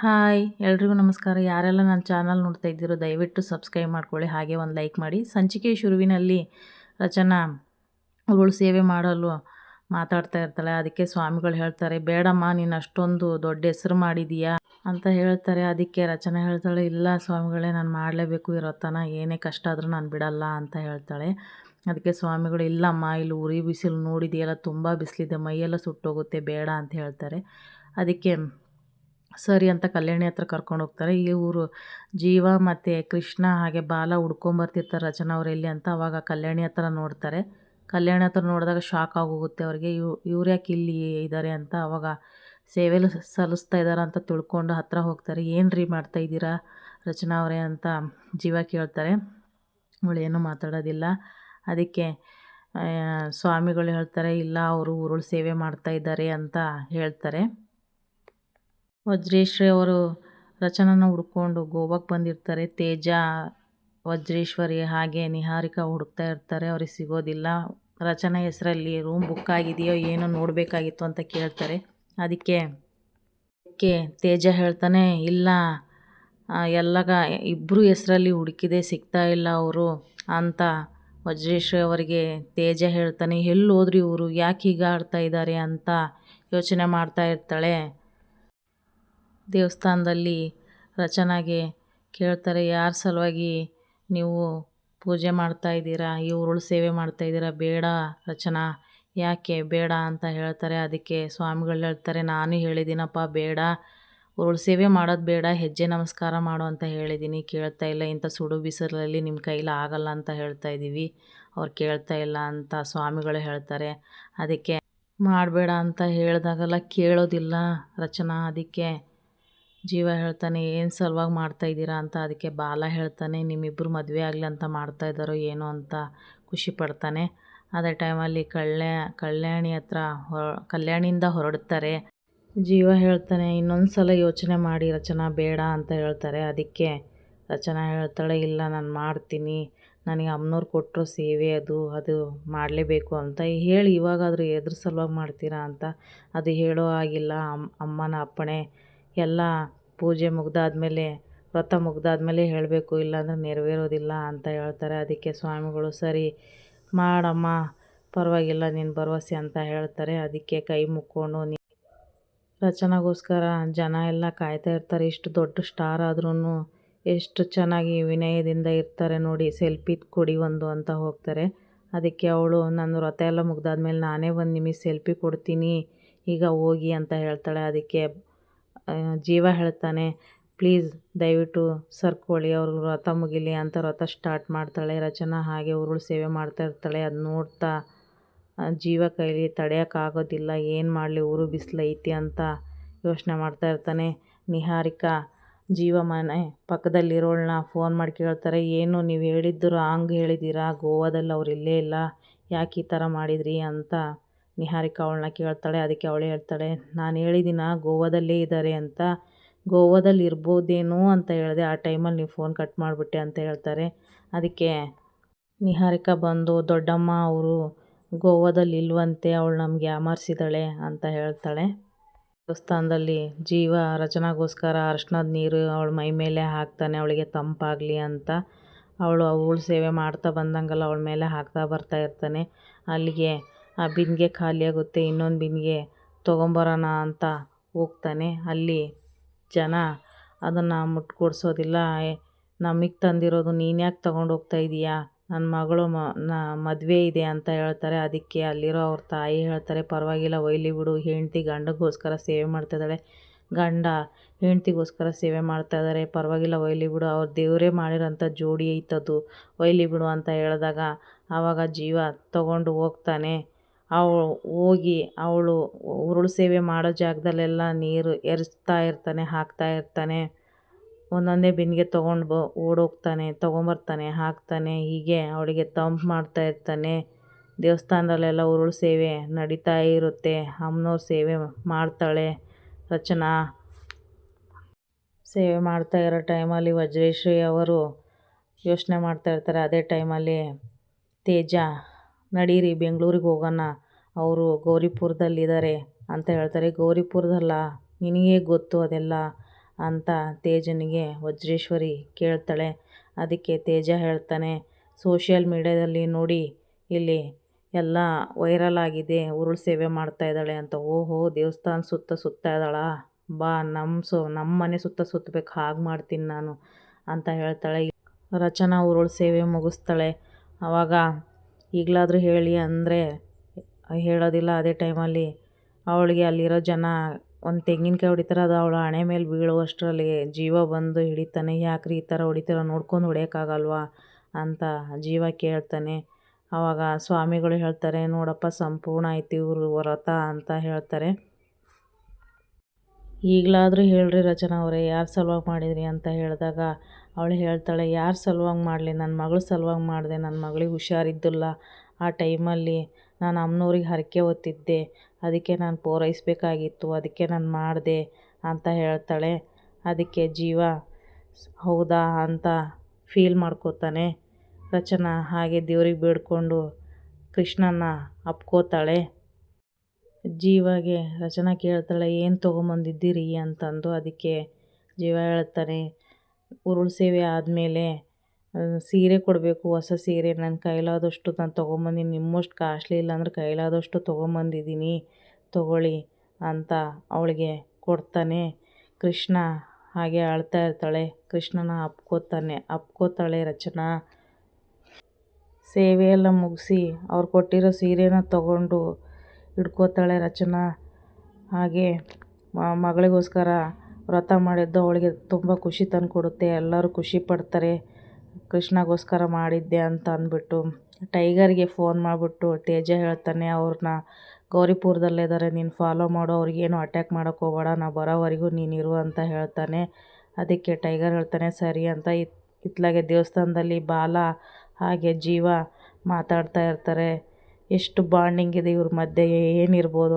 Hi, ಎಲ್ರಿಗೂ ನಮಸ್ಕಾರ. ಯಾರೆಲ್ಲ ನನ್ನ ಚಾನಲ್ ನೋಡ್ತಾ ಇದ್ದೀರೋ ದಯವಿಟ್ಟು ಸಬ್ಸ್ಕ್ರೈಬ್ ಮಾಡ್ಕೊಳ್ಳಿ. ಹಾಗೆ ಒಂದು ಲೈಕ್ ಮಾಡಿ. ಸಂಚಿಕೆ ಶುರುವಿನಲ್ಲಿ ರಚನಾ ಅವಳು ಸೇವೆ ಮಾಡಲು ಮಾತಾಡ್ತಾ ಇರ್ತಾಳೆ. ಅದಕ್ಕೆ ಸ್ವಾಮಿಗಳು ಹೇಳ್ತಾರೆ, ಬೇಡಮ್ಮ, ನೀನು ಅಷ್ಟೊಂದು ದೊಡ್ಡ ಹೆಸರು ಮಾಡಿದೀಯಾ? ಅಂತ ಹೇಳ್ತಾರೆ. ಅದಕ್ಕೆ ರಚನಾ ಹೇಳ್ತಾಳೆ, ಇಲ್ಲ ಸ್ವಾಮಿಗಳೇ, ನಾನು ಮಾಡಲೇಬೇಕು ಇರೋತನ ಏನೇ ಕಷ್ಟ ಆದರೂ ನಾನು ಬಿಡಲ್ಲ, ಅಂತ ಹೇಳ್ತಾಳೆ. ಅದಕ್ಕೆ ಸ್ವಾಮಿಗಳು, ಇಲ್ಲಮ್ಮ, ಇಲ್ಲಿ ಉರಿ, ಬಿಸಿಲು ನೋಡಿದೆಯಲ್ಲ, ತುಂಬ ಬಿಸಿಲಿದೆ, ಮೈಯೆಲ್ಲ ಸುಟ್ಟೋಗುತ್ತೆ, ಬೇಡ, ಅಂತ ಹೇಳ್ತಾರೆ. ಅದಕ್ಕೆ ಸರಿ ಅಂತ ಕಲ್ಯಾಣಿ ಹತ್ರ ಕರ್ಕೊಂಡು ಹೋಗ್ತಾರೆ. ಈ ಊರು ಜೀವ ಮತ್ತು ಕೃಷ್ಣ ಹಾಗೆ ಬಾಲ ಹುಡ್ಕೊಂಬರ್ತಿರ್ತಾರೆ ರಚನಾ ಅವ್ರು ಎಲ್ಲಿ ಅಂತ ಅವಾಗ ಕಲ್ಯಾಣಿ ಹತ್ರ ನೋಡ್ತಾರೆ. ಕಲ್ಯಾಣಿ ಹತ್ರ ನೋಡಿದಾಗ ಶಾಕ್ ಆಗೋಗುತ್ತೆ ಅವ್ರಿಗೆ. ಇವ್, ಇವ್ರು ಯಾಕೆ ಇಲ್ಲಿ ಇದ್ದಾರೆ ಅಂತ ಅವಾಗ ಸೇವೆಲು ಸಲ್ಲಿಸ್ತಾ ಇದ್ದಾರೆ ಅಂತ ತಿಳ್ಕೊಂಡು ಹತ್ರ ಹೋಗ್ತಾರೆ. ಏನು ರೀ ಮಾಡ್ತಾ ಇದ್ದೀರಾ ರಚನಾ ಅವರೇ ಅಂತ ಜೀವ ಕೇಳ್ತಾರೆ. ಅವಳು ಏನೂ ಮಾತಾಡೋದಿಲ್ಲ. ಅದಕ್ಕೆ ಸ್ವಾಮಿಗಳು ಹೇಳ್ತಾರೆ, ಇಲ್ಲ, ಅವರು ಉರುಳು ಸೇವೆ ಮಾಡ್ತಾ ಇದ್ದಾರೆ ಅಂತ ಹೇಳ್ತಾರೆ. ವಜ್ರೇಶ್ವರಿ ಅವರು ರಚನನ ಹುಡ್ಕೊಂಡು ಗೋವಾಕ್ಕೆ ಬಂದಿರ್ತಾರೆ. ತೇಜ, ವಜ್ರೇಶ್ವರಿ ಹಾಗೆ ನಿಹಾರಿಕಾ ಹುಡುಕ್ತಾ ಇರ್ತಾರೆ. ಅವ್ರಿಗೆ ಸಿಗೋದಿಲ್ಲ. ರಚನಾ ಹೆಸರಲ್ಲಿ ರೂಮ್ ಬುಕ್ ಆಗಿದೆಯೋ ಏನೋ ನೋಡಬೇಕಾಗಿತ್ತು ಅಂತ ಕೇಳ್ತಾರೆ. ಅದಕ್ಕೆ ಅದಕ್ಕೆ ತೇಜ ಹೇಳ್ತಾನೆ, ಇಲ್ಲ ಎಲ್ಲಗ ಇಬ್ಬರು ಹೆಸರಲ್ಲಿ ಹುಡುಕಿದೆ, ಸಿಗ್ತಾ ಇಲ್ಲ ಅವರು ಅಂತ ವಜ್ರೇಶ್ವರಿ ಅವರಿಗೆ ತೇಜ ಹೇಳ್ತಾನೆ. ಎಲ್ಲಿ ಹೋದ್ರಿ ಇವರು? ಯಾಕೆ ಹೀಗೆ ಆಡ್ತಾ ಇದ್ದಾರೆ ಅಂತ ಯೋಚನೆ ಮಾಡ್ತಾ ಇರ್ತಾಳೆ. ದೇವಸ್ಥಾನದಲ್ಲಿ ರಚನಾಗೆ ಕೇಳ್ತಾರೆ, ಯಾರ ಸಲುವಾಗಿ ನೀವು ಪೂಜೆ ಮಾಡ್ತಾ ಈ ಉರುಳು ಸೇವೆ ಮಾಡ್ತಾ ಇದ್ದೀರಾ, ಬೇಡ ರಚನಾ, ಯಾಕೆ ಬೇಡ ಅಂತ ಹೇಳ್ತಾರೆ. ಅದಕ್ಕೆ ಸ್ವಾಮಿಗಳು ಹೇಳ್ತಾರೆ, ನಾನು ಹೇಳಿದ್ದೀನಪ್ಪ, ಬೇಡ ಉರುಳು ಸೇವೆ ಮಾಡೋದು ಬೇಡ, ಹೆಜ್ಜೆ ನಮಸ್ಕಾರ ಮಾಡು ಅಂತ ಹೇಳಿದ್ದೀನಿ. ಕೇಳ್ತಾ ಇಲ್ಲ, ಇಂಥ ಸುಡು ಬಿಸಿಲಲ್ಲಿ ನಿಮ್ಮ ಕೈಲಿ ಆಗಲ್ಲ ಅಂತ ಹೇಳ್ತಾ ಇದ್ದೀವಿ. ಅವ್ರು ಕೇಳ್ತಾ ಇಲ್ಲ ಅಂತ ಸ್ವಾಮಿಗಳು ಹೇಳ್ತಾರೆ. ಅದಕ್ಕೆ, ಮಾಡಬೇಡ ಅಂತ ಹೇಳಿದಾಗೆಲ್ಲ ಕೇಳೋದಿಲ್ಲ ರಚನಾ, ಅದಕ್ಕೆ ಜೀವ ಹೇಳ್ತಾನೆ, ಏನು ಸಲುವಾಗಿ ಮಾಡ್ತಾ ಮಾಡ್ತಾಯಿದ್ದೀರಾ ಅಂತ ಅದಕ್ಕೆ ಬಾಲ ಹೇಳ್ತಾನೆ ನಿಮ್ಮಿಬ್ಬರು ಮದುವೆ ಆಗಲಿ ಅಂತ ಮಾಡ್ತಾ ಇದ್ದಾರೋ ಏನೋ ಅಂತ ಖುಷಿ ಪಡ್ತಾನೆ. ಅದೇ ಟೈಮಲ್ಲಿ ಕಳ್ಳೆ ಕಲ್ಯಾಣಿ ಹತ್ರ ಹೊ, ಕಲ್ಯಾಣಿಯಿಂದ ಹೊರಡ್ತಾರೆ. ಜೀವ ಹೇಳ್ತಾನೆ, ಇನ್ನೊಂದು ಸಲ ಯೋಚನೆ ಮಾಡಿ, ರಚನಾ ಬೇಡ ಅಂತ ಹೇಳ್ತಾರೆ. ಅದಕ್ಕೆ ರಚನಾ ಹೇಳ್ತಾಳೆ, ಇಲ್ಲ, ನಾನು ಮಾಡ್ತೀನಿ. ನನಗೆ ಅಮ್ಮನವ್ರು ಕೊಟ್ಟರು ಸೇವೆ ಅದು ಅದು ಮಾಡಲೇಬೇಕು ಅಂತ ಹೇಳಿ, ಇವಾಗಾದರೂ ಎದ್ರ ಸಲುವಾಗಿ ಮಾಡ್ತೀರಾ ಅಂತ? ಅದು ಹೇಳೋ ಆಗಿಲ್ಲ ಅಮ್ಮ ಅಮ್ಮನ ಅಪ್ಪಣೆ. ಎಲ್ಲ ಪೂಜೆ ಮುಗಿದಾದ್ಮೇಲೆ, ವ್ರತ ಮುಗಿದಾದ್ಮೇಲೆ ಹೇಳಬೇಕು, ಇಲ್ಲಾಂದರೆ ನೆರವೇರೋದಿಲ್ಲ ಅಂತ ಹೇಳ್ತಾರೆ. ಅದಕ್ಕೆ ಸ್ವಾಮಿಗಳು, ಸರಿ, ಮಾಡಮ್ಮ, ಪರವಾಗಿಲ್ಲ ನಿನ್ನ ಭರವಸೆ ಅಂತ ಹೇಳ್ತಾರೆ. ಅದಕ್ಕೆ ಕೈ ಮುಕ್ಕೊಂಡು ನೀ, ರಚನೆಗೋಸ್ಕರ ಜನ ಎಲ್ಲ ಕಾಯ್ತಾ ಇರ್ತಾರೆ. ಇಷ್ಟು ದೊಡ್ಡ ಸ್ಟಾರ್ ಆದ್ರೂ ಎಷ್ಟು ಚೆನ್ನಾಗಿ ವಿನಯದಿಂದ ಇರ್ತಾರೆ ನೋಡಿ, ಸೆಲ್ಫಿ ಕೊಡಿ ಒಂದು ಅಂತ ಹೋಗ್ತಾರೆ. ಅದಕ್ಕೆ ಅವಳು, ನನ್ನ ವ್ರತ ಎಲ್ಲ ಮುಗ್ದಾದ್ಮೇಲೆ ನಾನೇ ಒಂದು ನಿಮಗೆ ಸೆಲ್ಫಿ ಕೊಡ್ತೀನಿ, ಈಗ ಹೋಗಿ ಅಂತ ಹೇಳ್ತಾಳೆ. ಅದಕ್ಕೆ ಜೀವ ಹೇಳ್ತಾನೆ, ಪ್ಲೀಸ್ ದಯವಿಟ್ಟು ಸರ್ಕೊಳ್ಳಿ, ಅವ್ರ ವ್ರತ ಮುಗಿಲಿ ಅಂತ ವ್ರತ ಸ್ಟಾರ್ಟ್ ಮಾಡ್ತಾಳೆ. ರಚನಾ ಹಾಗೆ ಉರುಳು ಸೇವೆ ಮಾಡ್ತಾ ಇರ್ತಾಳೆ. ಅದು ನೋಡ್ತಾ ಜೀವ ಕೈಲಿ ತಡೆಯೋಕ್ಕಾಗೋದಿಲ್ಲ ಏನು ಮಾಡಲಿ, ಊರು ಬಿಸಿಲೈತಿ ಅಂತ ಯೋಚನೆ ಮಾಡ್ತಾ ಇರ್ತಾನೆ. ನಿಹಾರಿಕಾ, ಜೀವ ಮನೆ ಪಕ್ಕದಲ್ಲಿರೋಳನ್ನ ಫೋನ್ ಮಾಡಿ ಕೇಳ್ತಾರೆ, ಏನು ನೀವು ಹೇಳಿದ್ದು ಹಂಗೆ ಹೇಳಿದ್ದೀರಾ ಗೋವಾದಲ್ಲಿ ಅವ್ರು ಇಲ್ಲೇ ಇಲ್ಲ. ಯಾಕೆ ಈ ಥರ ಮಾಡಿದ್ರಿ? ಅಂತ ನಿಹಾರಿಕಾ ಅವಳನ್ನ ಕೇಳ್ತಾಳೆ, ಅದಕ್ಕೆ ಅವಳೇ ಹೇಳ್ತಾಳೆ, ನಾನು ಹೇಳಿದ್ದೀನ ಗೋವಾದಲ್ಲೇ ಇದ್ದಾರೆ ಅಂತ. ಗೋವಾದಲ್ಲಿ ಇರ್ಬೋದೇನೋ ಅಂತ ಹೇಳಿದೆ. ಆ ಟೈಮಲ್ಲಿ ನೀವು ಫೋನ್ ಕಟ್ ಮಾಡಿಬಿಟ್ಟೆ ಅಂತ ಹೇಳ್ತಾರೆ. ಅದಕ್ಕೆ ನಿಹಾರಿಕಾ ಬಂದು, ದೊಡ್ಡಮ್ಮ ಅವರು ಗೋವಾದಲ್ಲಿ ಇಲ್ವಂತೆ, ಅವಳು ನಮಗೆ ಯಾಮಾರಿಸಿದಾಳೆ ಅಂತ ಹೇಳ್ತಾಳೆ. ದೇವಸ್ಥಾನದಲ್ಲಿ ಜೀವ, ರಚನಾಗೋಸ್ಕರ ಅರ್ಶಿನದ ನೀರು ಅವಳ ಮೈ ಮೇಲೆ ಹಾಕ್ತಾನೆ, ಅವಳಿಗೆ ತಂಪಾಗಲಿ ಅಂತ. ಅವಳು ಅವಳು ಸೇವೆ ಮಾಡ್ತಾ ಬಂದಂಗೆಲ್ಲ ಅವಳ ಮೇಲೆ ಹಾಕ್ತಾ ಬರ್ತಾ ಇರ್ತಾನೆ. ಅಲ್ಲಿಗೆ ಆ ಬಿಂದಿಗೆ ಖಾಲಿಯಾಗುತ್ತೆ ಇನ್ನೊಂದು ಬಿಂದಿಗೆ ತೊಗೊಂಬರೋಣ ಅಂತ ಹೋಗ್ತಾನೆ. ಅಲ್ಲಿ ಜನ ಅದನ್ನು ಮುಟ್ಕೊಡ್ಸೋದಿಲ್ಲ ನಮಗೆ ತಂದಿರೋದು ನೀನು ಯಾಕೆ ತಗೊಂಡು ಹೋಗ್ತಾ ಇದೀಯಾ? ನನ್ನ ಮಗಳು ಮ ಮದುವೆ ಇದೆ ಅಂತ ಹೇಳ್ತಾರೆ. ಅದಕ್ಕೆ ಅಲ್ಲಿರೋ ಅವ್ರ ತಾಯಿ ಹೇಳ್ತಾರೆ, ಪರವಾಗಿಲ್ಲ, ಒಯ್ಲಿ ಬಿಡು. ಹೆಂಡತಿ ಗಂಡಗೋಸ್ಕರ ಸೇವೆ ಮಾಡ್ತಿದ್ದಾಳೆ ಗಂಡ ಹೆಂಡ್ತಿಗೋಸ್ಕರ ಸೇವೆ ಮಾಡ್ತಾ ಇದ್ದಾರೆ. ಪರವಾಗಿಲ್ಲ, ಒಯ್ಲಿ ಬಿಡು. ಅವ್ರು ದೇವರೇ ಮಾಡಿರೋಂಥ ಜೋಡಿ ಐತದು. ಒಯ್ಲಿ ಬಿಡು ಅಂತ ಹೇಳಿದಾಗ ಆವಾಗ ಜೀವ ತಗೊಂಡು ಹೋಗ್ತಾನೆ. ಅವಳು ಹೋಗಿ ಅವಳು ಉರುಳು ಸೇವೆ ಮಾಡೋ ಜಾಗದಲ್ಲೆಲ್ಲ ನೀರು ಎರಚ್ತಾ ಇರ್ತಾನೆ, ಹಾಕ್ತಾ ಇರ್ತಾನೆ. ಒಂದೊಂದೇ ಬಿಂದಿಗೆ ತೊಗೊಂಡು ಬ, ಓಡೋಗ್ತಾನೆ, ತೊಗೊಂಬರ್ತಾನೆ, ಹಾಕ್ತಾನೆ. ಹೀಗೆ ಅವಳಿಗೆ ತಂಪು ಮಾಡ್ತಾ ಇರ್ತಾನೆ. ದೇವಸ್ಥಾನದಲ್ಲೆಲ್ಲ ಉರುಳು ಸೇವೆ ನಡೀತಾ ಇರುತ್ತೆ. ಅಮ್ಮನವ್ರ ಸೇವೆ ಮಾಡ್ತಾಳೆ. ರಚನಾ ಸೇವೆ ಮಾಡ್ತಾ ಇರೋ ಟೈಮಲ್ಲಿ ವಜ್ರೇಶ್ವರಿ ಅವರು ಯೋಚನೆ ಮಾಡ್ತಾ ಇರ್ತಾರೆ. ಅದೇ ಟೈಮಲ್ಲಿ ತೇಜ ನಡೀರಿ, ಬೆಂಗಳೂರಿಗೆ ಹೋಗೋಣ. ಅವರು ಗೌರಿಪುರದಲ್ಲಿದ್ದಾರೆ ಅಂತ ಹೇಳ್ತಾರೆ. ಗೌರಿಪುರದಲ್ಲ, ನಿನಗೆ ಗೊತ್ತು ಅದೆಲ್ಲ ಅಂತ ತೇಜನಿಗೆ ವಜ್ರೇಶ್ವರಿ ಕೇಳ್ತಾಳೆ. ಅದಕ್ಕೆ ತೇಜ ಹೇಳ್ತಾನೆ, ಸೋಷಿಯಲ್ ಮೀಡ್ಯಾದಲ್ಲಿ ನೋಡಿ, ಇಲ್ಲಿ ಎಲ್ಲ ವೈರಲ್ ಆಗಿದೆ, ಉರುಳು ಸೇವೆ ಮಾಡ್ತಾ ಇದ್ದಾಳೆ ಅಂತ. ಓಹೋ, ದೇವಸ್ಥಾನ ಸುತ್ತ ಸುತ್ತಾ ಇದ್ದಾಳ? ಬಾ ನಮ್ಮ ಸೊ ನಮ್ಮ ಮನೆ ಸುತ್ತ ಸುತ್ತಬೇಕು, ಹಾಗೆ ಮಾಡ್ತೀನಿ ನಾನು ಅಂತ ಹೇಳ್ತಾಳೆ. ರಚನಾ ಉರುಳು ಸೇವೆ ಮುಗಿಸ್ತಾಳೆ. ಆವಾಗ ಈಗಲಾದರೂ ಹೇಳಿ ಅಂದರೆ ಹೇಳೋದಿಲ್ಲ ಅದೇ ಟೈಮಲ್ಲಿ. ಅವಳಿಗೆ ಅಲ್ಲಿರೋ ಜನ ಒಂದು ತೆಂಗಿನಕಾಯಿ ಹೊಡಿತಾರೆ, ಅದು ಅವಳು ಹಣೆ ಮೇಲೆ ಬೀಳುವಷ್ಟರಲ್ಲಿ ಜೀವ ಬಂದು ಹಿಡಿತಾನೆ, ಯಾಕ್ರಿ ಈ ಥರ ಹೊಡಿತೀರ, ನೋಡ್ಕೊಂಡು ಹೊಡಿಯೋಕ್ಕಾಗಲ್ವಾ ಅಂತ ಜೀವ ಕೇಳ್ತಾನೆ. ಆವಾಗ ಸ್ವಾಮಿಗಳು ಹೇಳ್ತಾರೆ, ನೋಡಪ್ಪ ಸಂಪೂರ್ಣ ಆಯ್ತು ಇವರು ವ್ರತ ಅಂತ ಹೇಳ್ತಾರೆ. ಈಗಲಾದರೂ ಹೇಳ್ರಿ ರಚನಾ ಅವರೇ, ಯಾರು ಸಲುವಾಗಿ ಮಾಡಿದ್ರಿ ಅಂತ ಹೇಳಿದಾಗ ಅವಳು ಹೇಳ್ತಾಳೆ, ಯಾರ ಸಲುವಾಗಿ ಮಾಡಲಿ? ನನ್ನ ಮಗಳ ಸಲುವಾಗಿ ಮಾಡಿದೆ ನನ್ನ ಮಗಳಿಗೆ ಹುಷಾರಿದ್ದಿಲ್ಲ. ಆ ಟೈಮಲ್ಲಿ ನಾನು ಅಮ್ಮನವ್ರಿಗೆ ಹರಕೆ ಹೊತ್ತಿದ್ದೆ. ಅದಕ್ಕೆ ನಾನು ಪೂರೈಸಬೇಕಾಗಿತ್ತು, ಅದಕ್ಕೆ ನಾನು ಮಾಡಿದೆ ಅಂತ ಹೇಳ್ತಾಳೆ. ಅದಕ್ಕೆ ಜೀವ, ಹೌದಾ ಅಂತ ಫೀಲ್ ಮಾಡ್ಕೋತಾನೆ. ರಚನಾ ಹಾಗೆ ದೇವ್ರಿಗೆ ಬೇಡ್ಕೊಂಡು ಕೃಷ್ಣನ ಅಪ್ಕೋತಾಳೆ. ಜೀವಾಗೆ ರಚನಾ ಕೇಳ್ತಾಳೆ, ಏನು ತೊಗೊಂಬಂದಿದ್ದೀರಿ? ಅಂತಂದು ಅದಕ್ಕೆ ಜೀವ ಹೇಳ್ತಾನೆ ಉರುಳು ಸೇವೆ ಆದಮೇಲೆ ಸೀರೆ ಕೊಡಬೇಕು, ಹೊಸ ಸೀರೆ. ನನ್ನ ಕೈಲಾದಷ್ಟು ನಾನು ತೊಗೊಂಬಂದೀನಿ. ನಿಮ್ಮಷ್ಟು ಕಾಸ್ಟ್ಲಿ ಇಲ್ಲ ಅಂದ್ರೆ ಕೈಲಾದಷ್ಟು ತೊಗೊಂಬಂದಿದ್ದೀನಿ ತೊಗೊಳ್ಳಿ ಅಂತ ಅವಳಿಗೆ ಕೊಡ್ತಾನೆ. ಕೃಷ್ಣ ಹಾಗೆ ಅಳ್ತಾ ಇರ್ತಾಳೆ. ಕೃಷ್ಣನ ಅಪ್ಕೋತಾನೆ. ಅಪ್ಕೋತಾಳೆ ರಚನಾ. ಸೇವೆ ಎಲ್ಲ ಮುಗಿಸಿ ಅವ್ರು ಕೊಟ್ಟಿರೋ ಸೀರೆನ ತಗೊಂಡು ಹಿಡ್ಕೋತಾಳೆ ರಚನಾ. ಹಾಗೆ ಮಗಳಿಗೋಸ್ಕರ ವ್ರತ ಮಾಡಿದ್ದು ಅವಳಿಗೆ ತುಂಬ ಖುಷಿ ತಂದುಕೊಡುತ್ತೆ ಎಲ್ಲರೂ ಖುಷಿ ಪಡ್ತಾರೆ. ಕೃಷ್ಣಗೋಸ್ಕರ ಮಾಡಿದ್ದೆ ಅಂತ ಅಂದ್ಬಿಟ್ಟು ಟೈಗರ್ಗೆ ಫೋನ್ ಮಾಡಿಬಿಟ್ಟು ತೇಜ ಹೇಳ್ತಾನೆ, ಅವ್ರನ್ನ ಗೌರಿಪುರದಲ್ಲಿದ್ದಾರೆ ನೀನು ಫಾಲೋ ಮಾಡೋ. ಅವ್ರಿಗೇನು ಅಟ್ಯಾಕ್ ಮಾಡೋಕ್ಕೆ ಹೋಗಬೇಡ. ನಾ ಬರೋವರೆಗೂ ನೀನು ಇರು ಅಂತ ಹೇಳ್ತಾನೆ. ಅದಕ್ಕೆ ಟೈಗರ್ ಹೇಳ್ತಾನೆ, ಸರಿ ಅಂತ ಇತ್, ಇತ್ಲಾಗೆ ದೇವಸ್ಥಾನದಲ್ಲಿ ಬಾಲ ಹಾಗೆ ಜೀವ ಮಾತಾಡ್ತಾ ಇರ್ತಾರೆ. ಎಷ್ಟು ಬಾಂಡಿಂಗ್ ಇದೆ ಇವ್ರ ಮಧ್ಯೆ. ಏನಿರ್ಬೋದು